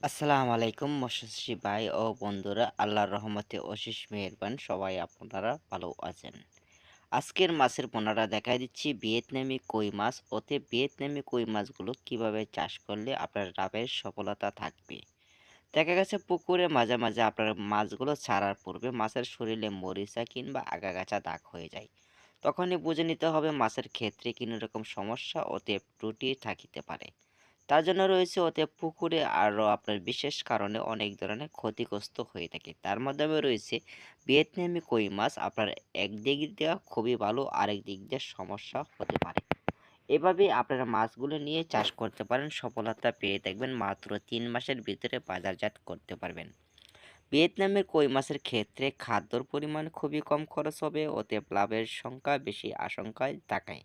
আসসালামু আলাইকুম মৎস্যজীবী ভাই ও বন্ধুরা, আল্লাহর রহমতে অশেষ মেহেরবান সবাই আপনারা ভালো আছেন। আজকের মাছের পোনাটা দেখাই দিচ্ছি, ভিয়েতনামি কই মাছ। ওতে ভিয়েতনামি কই মাছগুলো কীভাবে চাষ করলে আপনার লাভের সফলতা থাকবে? দেখা গেছে পুকুরে মাঝে মাঝে আপনার মাছগুলো ছাড়ার পূর্বে মাছের শরীরে মরিচা কিংবা আগাগাছা দাগ হয়ে যায়। তখনই বুঝে নিতে হবে মাছের ক্ষেত্রে কোনো রকম সমস্যা, ওতে ত্রুটি থাকিতে পারে। তার জন্য রয়েছে ওতে পুকুরে আরও আপনার বিশেষ কারণে অনেক ধরনের ক্ষতিগ্রস্ত হয়ে থাকে। তার মাধ্যমে রয়েছে ভিয়েতনামি কই মাছ। আপনার একদিক দিয়ে খুবই ভালো, আরেক দিক দিয়ে সমস্যা হতে পারে। এভাবে আপনারা মাছগুলো নিয়ে চাষ করতে পারেন। সফলতা পেয়ে দেখবেন মাত্র তিন মাসের ভিতরে বাজারজাত করতে পারবেন। ভিয়েতনামের কই মাছের ক্ষেত্রে খাদ্যর পরিমাণ খুবই কম খরচ হবে। ওতে লাভের সংখ্যা বেশি আশঙ্কায় তাকায়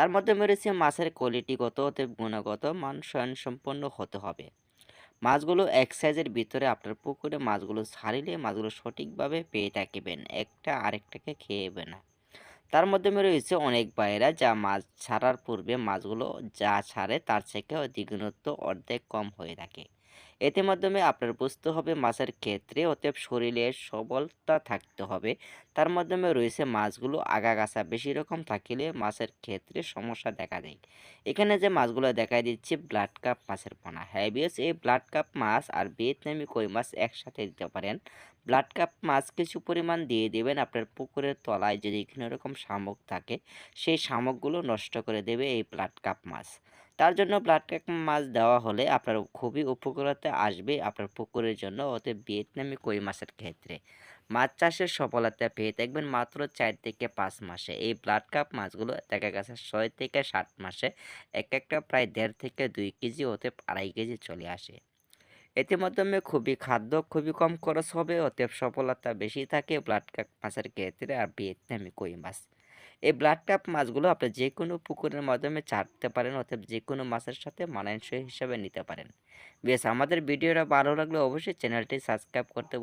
তার মাধ্যমে রয়েছে মাছের কোয়ালিটিগত গুণগত মান স্বয়ংসম্পন্ন হতে হবে। মাছগুলো এক সাইজের ভিতরে আপনার পুকুরে মাছগুলো ছাড়িলে মাছগুলো সঠিকভাবে পেয়ে থাকিবেন একটা আরেকটাকে খেয়েবে না। তার মাধ্যমে রয়েছে অনেক বাইরা যা মাছ ছাড়ার পূর্বে মাছগুলো যা ছাড়ে তার থেকে দ্বিগুণত্ব অর্ধেক কম হয়ে থাকে। এতে মাধ্যমে আপনার বুঝতে হবে মাছের ক্ষেত্রে অতএব শরীরে সবলতা থাকতে হবে। তার মাধ্যমে রয়েছে মাছগুলো আগাগাছা। বেশি রকম থাকিলে মাছের ক্ষেত্রে সমস্যা দেখা দেয়। এখানে যে মাছগুলো দেখা দিচ্ছে, ব্লাড কাপ মাছের পোনা। হ্যাবিয়াস এই ব্লাড কাপ মাছ আর ভিয়েতনামি কই মাছ একসাথে দিতে পারেন। ব্লাড কাপ মাছ কিছু পরিমাণ দিয়ে দেবেন আপনার পুকুরের তলায় যদি কোনো রকম শামুক থাকে, সেই শামুকগুলো নষ্ট করে দেবে এই ব্লাড কাপ মাছ। তার জন্য ব্লাড কাপ মাছ দেওয়া হলে আপনার খুবই উপকারতে আসবে আপনার পুকুরের জন্য ওতে ভিয়েতনামি কই মাছের ক্ষেত্রে। মাছ চাষের সফলতা পেয়ে দেখবেন মাত্র চার থেকে পাঁচ মাসে। এই ব্লাড কাপ মাছগুলো দেখা গেছে ছয় থেকে সাত মাসে এক একটা প্রায় দেড় থেকে দুই কেজি ওতে আড়াই কেজি চলে আসে। এতে মাধ্যমে খুবই খাদ্য খুবই কম খরচ হবে, অতএব সফলতা বেশি থাকে ব্লাড কাপ মাছের ক্ষেত্রে আর ভিয়েতনামি কই মাছ। এই ব্লাড ট্যাপ মাছগুলো আপনি যে কোনো পুকুরের মাধ্যমে ছাড়তে পারেন অর্থাৎ যে কোনো মাছের সাথে মানানসই হিসাবে নিতে পারেন। বেশ, আমাদের ভিডিওটা ভালো লাগলে অবশ্যই চ্যানেলটি সাবস্ক্রাইব করতে